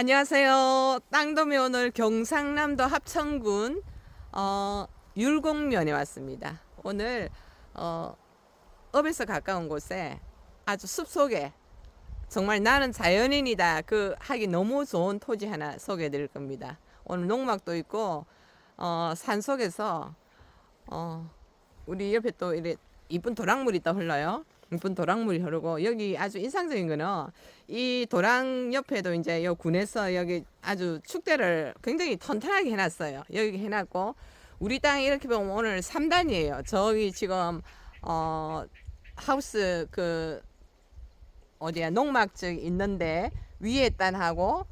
안녕하세요. 땅도미 오늘 경상남도 합천군 어, 율곡면에 왔습니다. 오늘 어, 업에서 가까운 곳에 아주 숲속에 정말 나는 자연인이다 그 하기 너무 좋은 토지 하나 소개해 드릴 겁니다. 오늘 농막도 있고 어, 산 속에서 어, 우리 옆에 또 이래 이쁜 도랑물이 또 흘러요. 이쁜 도랑물이 흐르고 여기 아주 인상적인 거는 이 도랑 옆에도 이제 요 군에서 여기 아주 축대를 굉장히 튼튼하게 해놨어요. 여기 해놨고 우리 땅이 이렇게 보면 오늘 3단이에요. 저기 지금 어 하우스 그 어디야 농막 쪽 있는데 위에 단하고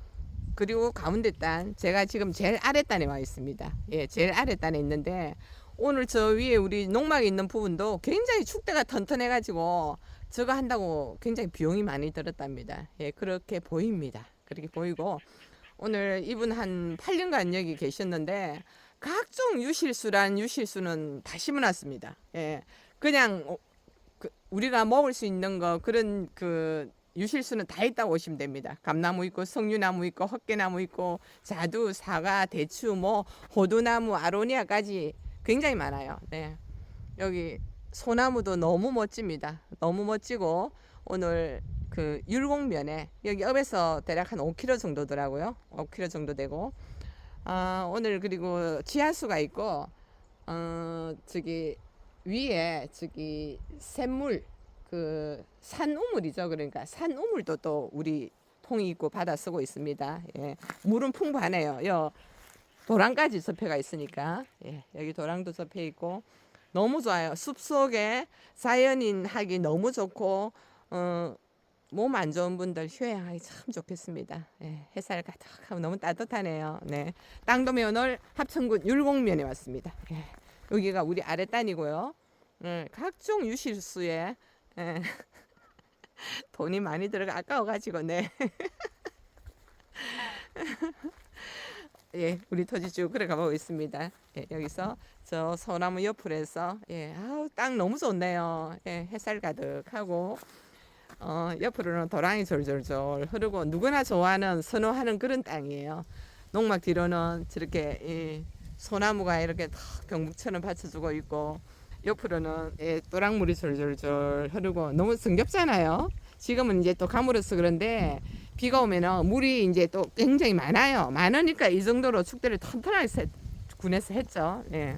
그리고 가운데 단 제가 지금 제일 아래 단에 와 있습니다. 예, 제일 아래 단에 있는데 오늘 저 위에 우리 농막에 있는 부분도 굉장히 축대가 튼튼해가지고 저거 한다고 굉장히 비용이 많이 들었답니다. 예, 그렇게 보입니다. 그렇게 보이고 오늘 이분 한 8년간 여기 계셨는데 각종 유실수란 유실수는 다 심어놨습니다. 예, 그냥 어, 그 우리가 먹을 수 있는 거 그런 그 유실수는 다 있다고 보시면 됩니다. 감나무 있고 석류나무 있고 헛개나무 있고 자두, 사과, 대추, 뭐 호두나무, 아로니아까지 굉장히 많아요. 네. 여기 소나무도 너무 멋집니다. 너무 멋지고 오늘 그 율곡면에 여기 업에서 대략 한 5km 정도더라고요. 5km 정도 되고 아, 오늘 그리고 지하수가 있고 어, 저기 위에 저기 샘물 그 산우물이죠. 그러니까 산우물도 또 우리 통이 있고 받아 쓰고 있습니다. 예. 물은 풍부하네요. 요 도랑까지 접해가 있으니까 예, 여기 도랑도 접해 있고 너무 좋아요. 숲 속에 자연인 하기 너무 좋고 어, 몸 안 좋은 분들 휴양하기 참 좋겠습니다. 예, 햇살 가득하고 너무 따뜻하네요. 네, 오늘 합천군 율곡면에 왔습니다. 예, 여기가 우리 아랫단이고요. 예, 각종 유실수에 예, 돈이 많이 들어가 아까워가지고 네. 예, 우리 토지 쭉 걸어가 보고 있습니다. 예, 여기서 저 소나무 옆으로서 예, 아우 땅 너무 좋네요. 예, 햇살 가득하고 어, 옆으로는 도랑이 졸졸졸 흐르고 누구나 좋아하는 선호하는 그런 땅이에요. 농막 뒤로는 저렇게 이 소나무가 이렇게 탁 경북처럼 받쳐주고 있고 옆으로는 예, 또랑물이 졸졸졸 흐르고 너무 성겹잖아요. 지금은 이제 또 가물어서 그런데 비가 오면은 물이 이제 또 굉장히 많아요. 많으니까 이 정도로 축대를 튼튼하게 세- 군에서 했죠. 예.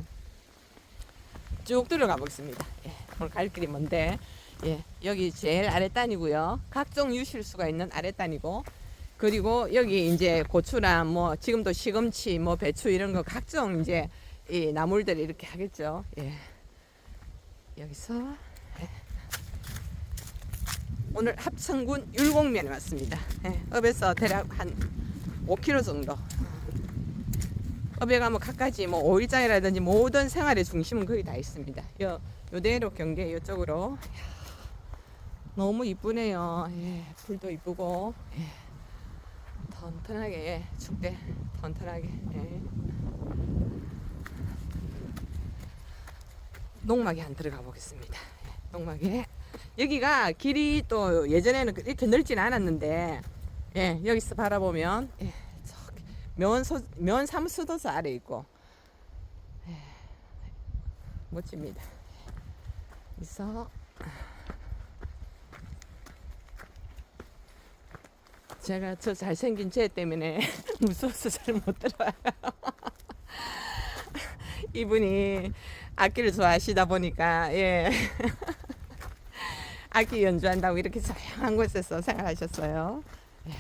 쭉 들어가 보겠습니다. 예. 오늘 갈 길이 먼데 예. 여기 제일 아랫단이고요. 각종 유실수가 있는 아랫단이고 그리고 여기 이제 고추나 뭐 지금도 시금치 뭐 배추 이런 거 각종 이제 이 나물들이 이렇게 하겠죠. 예. 여기서 예. 오늘 합천군 율곡면에 왔습니다. 예, 업에서 대략 한 5km 정도. 업에 가면 각가지 뭐 오일장이라든지 모든 생활의 중심은 거의 다 있습니다. 요 요대로 경계 이쪽으로 이야, 너무 이쁘네요. 예, 불도 이쁘고 예, 튼튼하게 예, 축대 튼튼하게. 예. 농막에 한 들어가 보겠습니다. 예, 농막에 여기가 길이 또 예전에는 이렇게 넓진 않았는데 예 여기서 바라보면 예, 면소 면 사무소도서 아래 있고 예, 멋집니다. 그래서 제가 저 잘생긴 쟤 때문에 무서워서 잘 못 들어와요. 이분이 악기를 좋아하시다 보니까 예. 악기 연주한다고 이렇게 조용한 곳에서 생활하셨어요. 예.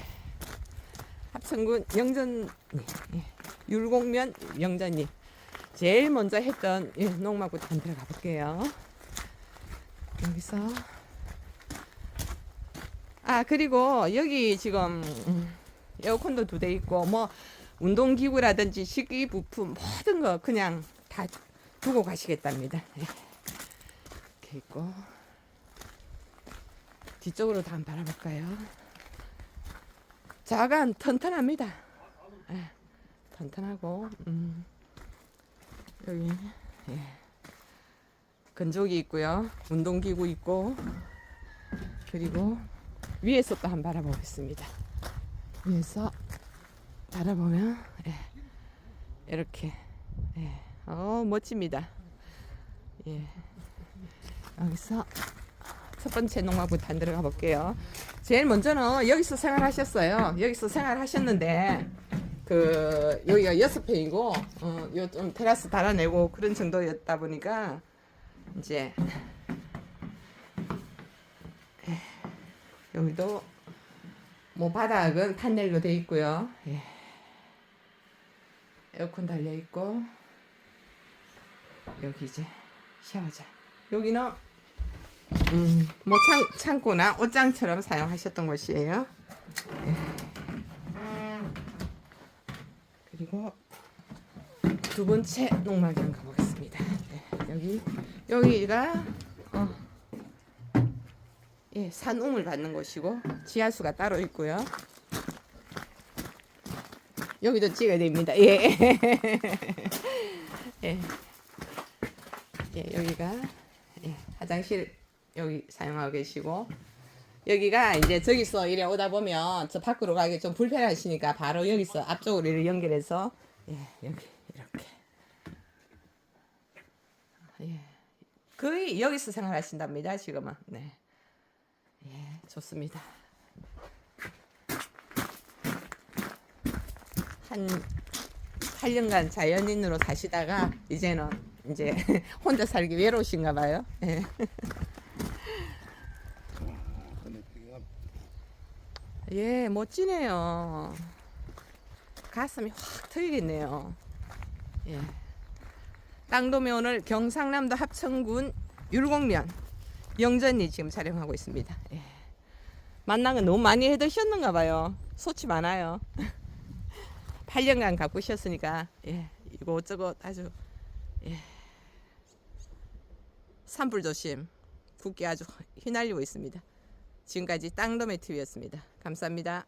합천군 영전님, 예. 율곡면 영전님. 제일 먼저 했던 예, 농막부터 한번 들어가 볼게요. 여기서 아 그리고 여기 지금 음, 에어컨도 두 대 있고 뭐 운동기구라든지 식기 부품 모든 거 그냥 다 두고 가시겠답니다. 예. 이렇게 있고 뒤쪽으로 다 한번 바라볼까요? 자간 튼튼합니다. 예, 튼튼하고 음, 여기 예. 건조기 있고요, 운동기구 있고 그리고 위에서 또 한번 바라보겠습니다. 위에서 달아보면 예, 이렇게 예, 어 멋집니다. 예, 여기서 첫 번째 농마부터 안 들어가 볼게요. 제일 먼저는 여기서 생활하셨어요. 여기서 생활하셨는데 그 여기가 여섯 평이고 어, 요좀 테라스 달아내고 그런 정도였다 보니까 이제 예, 여기도 뭐 바닥은 판넬로 돼 있고요. 예. 에어컨 달려 있고 여기 이제 샤워장. 여기는 음, 뭐 창, 창고나 옷장처럼 사용하셨던 곳이에요. 예. 그리고 두 번째 농막장 가보겠습니다. 네, 여기 여기가 어, 예, 산웅을 받는 곳이고 지하수가 따로 있고요. 여기도 찍어야 됩니다. 예. 예. 예, 여기가 예, 화장실 여기 사용하고 계시고 여기가 이제 저기서 이래 오다 보면 저 밖으로 가기 좀 불편하시니까 바로 여기서 앞쪽으로 이렇게 연결해서 예, 여기 이렇게 예. 거의 여기서 생활하신답니다. 지금은 네. 예, 좋습니다. 한 8년간 자연인으로 사시다가 이제는 이제 혼자 살기 외로우신가 봐요. 예. 근데 비가 예, 멋지네요. 가슴이 확 트이겠네요. 예. 땅도매 오늘 경상남도 합천군 율곡면 영전이 지금 촬영하고 있습니다. 예. 만난 거 너무 많이 해 드셨는가 봐요. 소치 많아요. 8년간 가꾸셨으니까 예. 이것저것 아주 예. 산불 조심. 붓기 아주 휘날리고 있습니다. 지금까지 땅도 매 TV였습니다. 감사합니다.